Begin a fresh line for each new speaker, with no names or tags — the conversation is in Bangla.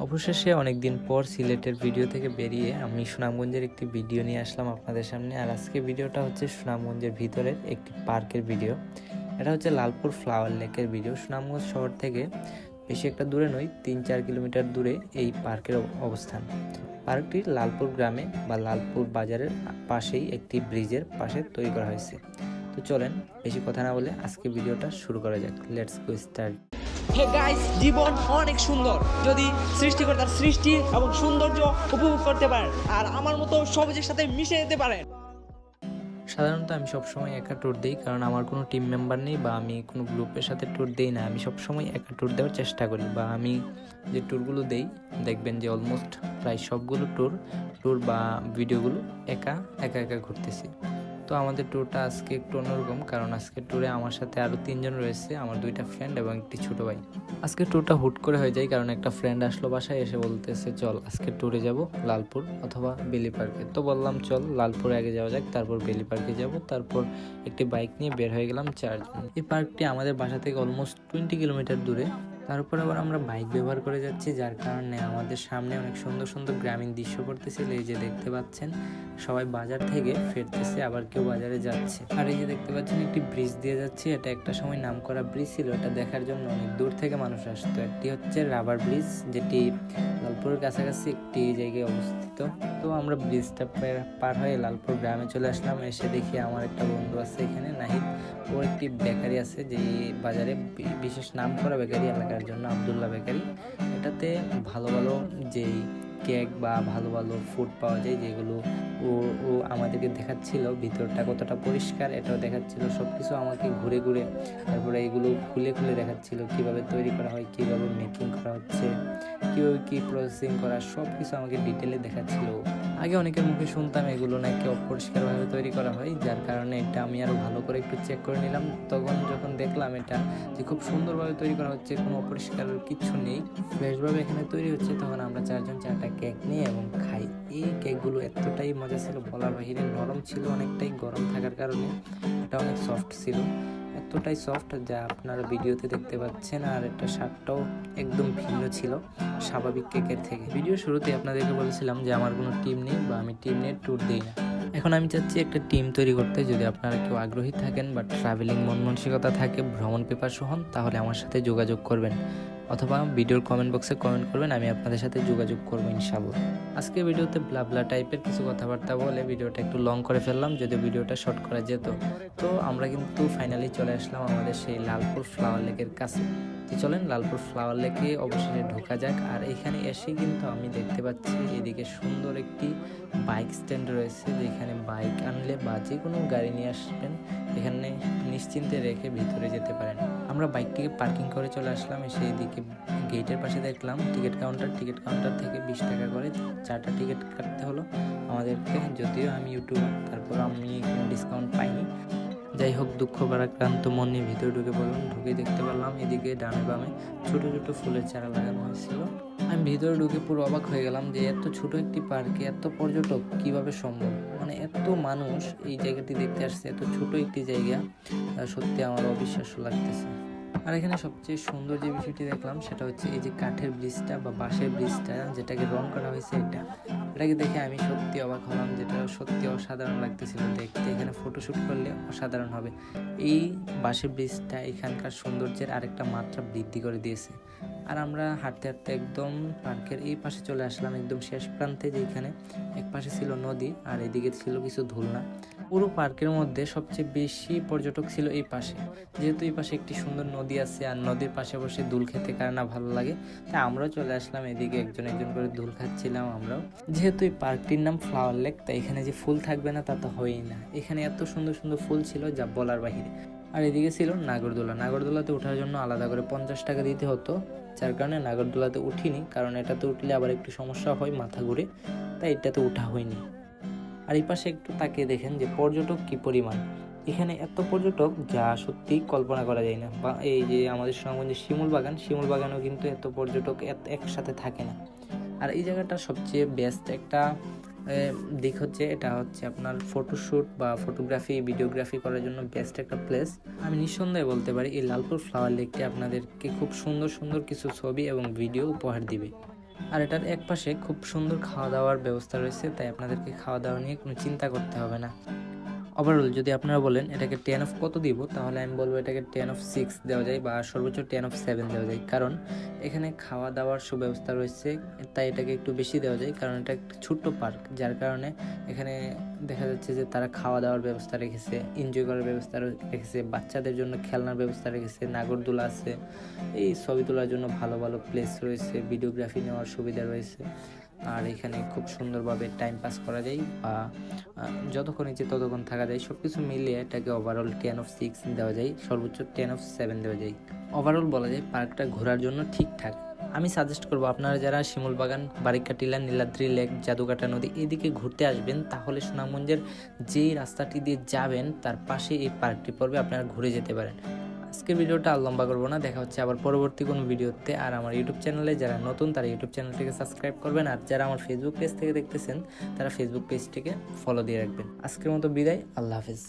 অবশেষে অনেকদিন পর সিলেটের ভিডিও থেকে বেরিয়ে আমি সুনামগঞ্জের একটি ভিডিও নিয়ে আসলাম আপনাদের সামনে। আর আজকে ভিডিওটা হচ্ছে সুনামগঞ্জের ভিতরের একটি পার্কের ভিডিও। এটা হচ্ছে লালপুর ফ্লাওয়ার লেকের ভিডিও। সুনামগঞ্জ শহর থেকে বেশি একটা দূরে নয়, তিন চার কিলোমিটার দূরে এই পার্কের অব- অবস্থান। পার্কটি লালপুর গ্রামে বা লালপুর বাজারের পাশেই একটি ব্রিজের পাশে তৈরি করা হয়েছে। তো চলেন, বেশি কথা না বলে আজকে ভিডিওটা শুরু করা যাক। Let's go start
hey guys জীবন অনেক সুন্দর। যদি সৃষ্টিকর্তার সৃষ্টি এবং সৌন্দর্য উপভোগ করতে পারেন, আর আমার মতো সবুজের সাথে মিশে যেতে পারেন।
সাধারণত আমি সবসময় একা ট্যুর দিই, কারণ আমার কোনো টিম মেম্বার নেই বা আমি কোনো গ্রুপের সাথে ট্যুর দিই না। আমি সবসময় একা ট্যুর দেওয়ার চেষ্টা করি বা আমি যে ট্যুরগুলো দেই, দেখবেন যে অলমোস্ট প্রায় সবগুলো ট্যুর ট্যুর বা ভিডিওগুলো একা একা একা ঘুরতেছি। তো আমাদের ট্যুরটা আজকে একটু অন্যরকম, কারণ আজকে ট্যুরে আমার সাথে আরও তিনজন রয়েছে, আমার দুইটা ফ্রেন্ড এবং একটি ছোটো ভাই। আজকে ট্যুরটা হুট করে হয়ে যায়, কারণ একটা ফ্রেন্ড আসলো বাসায়, এসে বলতেছে, চল, আজকে ট্যুরে যাব লালপুর অথবা বেলি পার্কে তো বললাম, চল, লালপুরে আগে যাওয়া যাক, তারপর বেলি পার্কে যাব। তারপর একটি বাইক নিয়ে বের হয়ে গেলাম চারজন। এই পার্কটি আমাদের বাসা থেকে অলমোস্ট টোয়েন্টি কিলোমিটার দূরে। তারপর আবার আমরা বাইক ব্যবহার করে যাচ্ছি, যার কারণে আমাদের সামনে অনেক সুন্দর সুন্দর গ্রামীণ দৃশ্য পড়তেছিল। এই যে দেখতে পাচ্ছেন, সবাই বাজার থেকে ফিরতেছে, আবার কেউ বাজারে যাচ্ছে। আর এই যে দেখতে পাচ্ছেন, একটি ব্রিজ দিয়ে যাচ্ছে। এটা একটা সময় নাম করা ব্রিজ ছিল, এটা দেখার জন্য অনেক দূর থেকে মানুষ আসতো। একটি হচ্ছে রাবার ব্রিজ যেটি লালপুরের কাছাকাছি একটি জায়গায় অবস্থিত। তো আমরা ব্রিজটা পার- পার হয়ে লালপুর গ্রামে চলে আসলাম। এসে দেখি আমার একটা বন্ধু আছে এখানে, নাহিদ। ওর একটি বেকারি আছে যে বাজারে বিশেষ নাম করা বেকারি এলাকার জন্য আবদুল্লা বেকারি। এটাতে ভালো ভালো যেই কেক বা ভালো ভালো ফুড পাওয়া যায়, যেগুলো ও ও আমাদেরকে দেখাচ্ছিল ভিতরটা কতটা পরিষ্কার, এটাও দেখাচ্ছিল। সব কিছু আমাকে ঘুরে ঘুরে তারপরে এগুলো খুলে খুলে দেখাচ্ছিল, কীভাবে তৈরি করা হয়, কীভাবে মেকিং করা হচ্ছে। কীভাবে কী প্রসেসিং করা সব কিছু আমাকে ডিটেলে দেখাচ্ছিল। আগে অনেকের মুখে শুনতাম এগুলো নাকি অপরিষ্কারভাবে তৈরি করা হয়, যার কারণে এটা আমি আরও ভালো করে একটু চেক করে নিলাম। তখন যখন দেখলাম এটা যে খুব সুন্দরভাবে তৈরি করা হচ্ছে, কোনো অপরিষ্কার কিছু নেই, ফ্রেশভাবে এখানে তৈরি হচ্ছে, তখন আমরা চারজন চারটা কেক নিই এবং খাই। এই কেকগুলো এতটাই মজা ছিল, বলার বাহিরে নরম ছিল, অনেকটাই গরম থাকার কারণে এটা অনেক সফট ছিল। এতটাই সফট যা আপনারা ভিডিওতে দেখতে পাচ্ছেন, আর এটা স্বাদটাও একদম ভিন্ন ছিল, স্বাভাবিক কেকের থেকে। ভিডিও শুরুতে আপনাদেরকে বলেছিলাম যে আমার কোনো টিম নেই বা আমি টিম নিয়ে ট্যুর দিই না। এখন আমি চাচ্ছি একটা টিম তৈরি করতে, যদি আপনারা কেউ আগ্রহী থাকেন বা ট্রাভেলিং মন মানসিকতা থাকে, ভ্রমণ পেপার হন, তাহলে আমার সাথে যোগাযোগ করবেন। অথবা ভিডিওর কমেন্ট বক্সে কমেন্ট করবেন, আমি আপনাদের সাথে যোগাযোগ করব ইনশাল্লাহ আজকে ভিডিওতে ব্লাবলা টাইপের কিছু কথাবার্তা বলে ভিডিওটা একটু লং করে ফেললাম যদি ভিডিওটা শর্ট করা যেত। তো আমরা কিন্তু ফাইনালি চলে আসলাম আমাদের সেই লালপুর ফ্লাওয়ার লেকের কাছে। তো চলেন লালপুর ফ্লাওয়ার লেকে অবশেষে ঢোকা যাক, আর এখানে এসে কিন্তু আমি দেখতে পাচ্ছি এদিকে সুন্দর একটি বাইক স্ট্যান্ড রয়েছে, যেখানে বাইক আনলে বা যে কোনো গাড়ি নিয়ে আসবেন, এখানে নিশ্চিন্তে রেখে ভিতরে যেতে পারেন। আমরা বাইকটিকে পার্কিং করে চলে আসলাম, এসে এদিকে গেটের পাশে দেখলাম টিকিট কাউন্টার টিকিট কাউন্টার থেকে বিশ টাকা করে চারটা টিকিট কাটতে হলো আমাদেরকে, যদিও আমি ইউটিউবার তারপর আমি কোনো ডিসকাউন্ট পাইনি। যাই হোক, দুঃখ ভারাক্রান্ত মন নিয়ে ভিতরে ঢুকে পড়লাম ঢুকে দেখতে পারলাম এদিকে ডানে বামে ছোট ছোট ফুলের চারা লাগানো হয়েছিল। আমি ভিতরে ঢুকে পুরো অবাক হয়ে গেলাম যে এত ছোট একটি পার্কে এত পর্যটক কীভাবে সম্ভব? মানে এত মানুষ এই জায়গাটি দেখতে আসছে, এত ছোট একটি জায়গা সত্যি আমার অবিশ্বাস্য লাগতেছে। আর এখানে সবচেয়ে সুন্দর যে বিষয়টি দেখলাম, সেটা হচ্ছে এই যে কাঠের ব্রিজটা বা বাঁশের ব্রিজটা, যেটাকে রং করা হয়েছে এটা। এটাকে দেখে আমি সত্যি অবাক হলাম যেটা সত্যি অসাধারণ লাগতেছিল দেখতে এখানে ফটোশ্যুট করলে অসাধারণ হবে। এই বাঁশের ব্রিজটা এখানকার সৌন্দর্যের আরেকটা মাত্রা বৃদ্ধি করে দিয়েছে। আর আমরা হাঁটতে হাঁটতে একদম পার্কের এই পাশে চলে আসলাম, একদম শেষ প্রান্তে, যেখানে এক পাশে ছিল নদী আর এদিকে ছিল কিছু ধুলনা। পুরো পার্কের মধ্যে সবচেয়ে বেশি পর্যটক ছিল এই পাশে। যেহেতু এই পাশে একটি সুন্দর নদী আছে আর নদীর পাশে বসে দুল খেতে কার না ভালো লাগে তাই আমরাও চলে আসলাম এদিকে একজন একজন করে দুল খাচ্ছিলাম আমরাও। যেহেতু এই পার্কটির নাম ফ্লাওয়ার লেক তাই এখানে যে ফুল থাকবে না তা তো হয়ই না। এখানে এত সুন্দর সুন্দর ফুল ছিল যা বলার বাহিরে। আর এদিকে ছিল নাগরদোলা। নাগরদোলাতে ওঠার জন্য আলাদা করে পঞ্চাশ টাকা দিতে হতো, যার কারণে নাগরদোলাতে উঠিনি, কারণ এটাতে উঠলে আবার একটু সমস্যা হয় মাথা ঘুরে, তাই এটাতে উঠা হয়নি। আর এই পাশে একটু তাকিয়ে দেখেন যে পর্যটক কি পরিমাণ। এখানে এত পর্যটক যা সত্যি কল্পনা করা যায় না। বা এই যে আমাদের সুনামগঞ্জের শিমুল বাগান, শিমুল বাগানেও কিন্তু এত পর্যটক এত একসাথে থাকে না। আর এই জায়গাটা সবচেয়ে বেস্ট একটা দিক হচ্ছে এটা হচ্ছে আপনার ফটোশ্যুট বা ফটোগ্রাফি ভিডিওগ্রাফি করার জন্য বেস্ট একটা প্লেস আমি নিঃসন্দেহে বলতে পারি, এই লালপুর ফ্লাওয়ার লেকটি আপনাদেরকে খুব সুন্দর সুন্দর কিছু ছবি এবং ভিডিও উপহার দিবে। আর এটার এক পাশে খুব সুন্দর খাওয়া দাওয়ার ব্যবস্থা রয়েছে, তাই আপনাদেরকে খাওয়া দাওয়া নিয়ে কোনো চিন্তা করতে হবে না। ওভারঅল যদি আপনারা বলেন এটাকে টেন অফ কত দিব, তাহলে আমি বলব এটাকে টেন অফ সিক্স দেওয়া যায় বা সর্বোচ্চ টেন অফ সেভেন দেওয়া যায়। কারণ এখানে খাওয়া দাওয়ার সুব্যবস্থা রয়েছে, তাই এটাকে একটু বেশি দেওয়া যায়, কারণ এটা একটা ছোট্ট পার্ক যার কারণে এখানে দেখা যাচ্ছে যে তারা খাওয়া দাওয়ার ব্যবস্থা রেখেছে এনজয় করার ব্যবস্থা রেখেছে, বাচ্চাদের জন্য খেলনার ব্যবস্থা রেখেছে, নাগরদোলা আছে, এই ছবি তোলার জন্য ভালো ভালো প্লেস রয়েছে ভিডিওগ্রাফি নেওয়ার সুবিধা রয়েছে। আর এখানে খুব সুন্দরভাবে টাইম পাস করা যায় বা যতক্ষণ ইচ্ছে ততক্ষণ থাকা যায় সব কিছু মিলিয়ে এটাকে ওভারঅল টেন অফ সিক্স দেওয়া যায়, সর্বোচ্চ টেন অফ সেভেন দেওয়া যায়। ওভারঅল বলা যায় পার্কটা ঘোরার জন্য ঠিকঠাক। আমি সাজেস্ট করব আপনারা যারা শিমুল বাগান বারিকা টিলা নীলাদ্রি লেক জাদুকাটা নদী এদিকে ঘুরতে আসবেন, তাহলে সুনামগঞ্জের যেই রাস্তাটি দিয়ে যাবেন, তার পাশে এই পার্কটি পড়বে, আপনারা ঘুরে যেতে পারেন। আজকের ভিডিওটা আর লম্বা করব না, দেখা হচ্ছে আবার পরবর্তী কোনো ভিডিওতে। আর আমার ইউটিউব চ্যানেলে যারা নতুন, তারা ইউটিউব চ্যানেলটিকে সাবস্ক্রাইব করবেন, আর যারা আমার ফেসবুক পেজ থেকে দেখতেছেন, তারা ফেসবুক পেজটিকে ফলো দিয়ে রাখবেন। আজকের মতো বিদায়, আল্লাহ হাফেজ।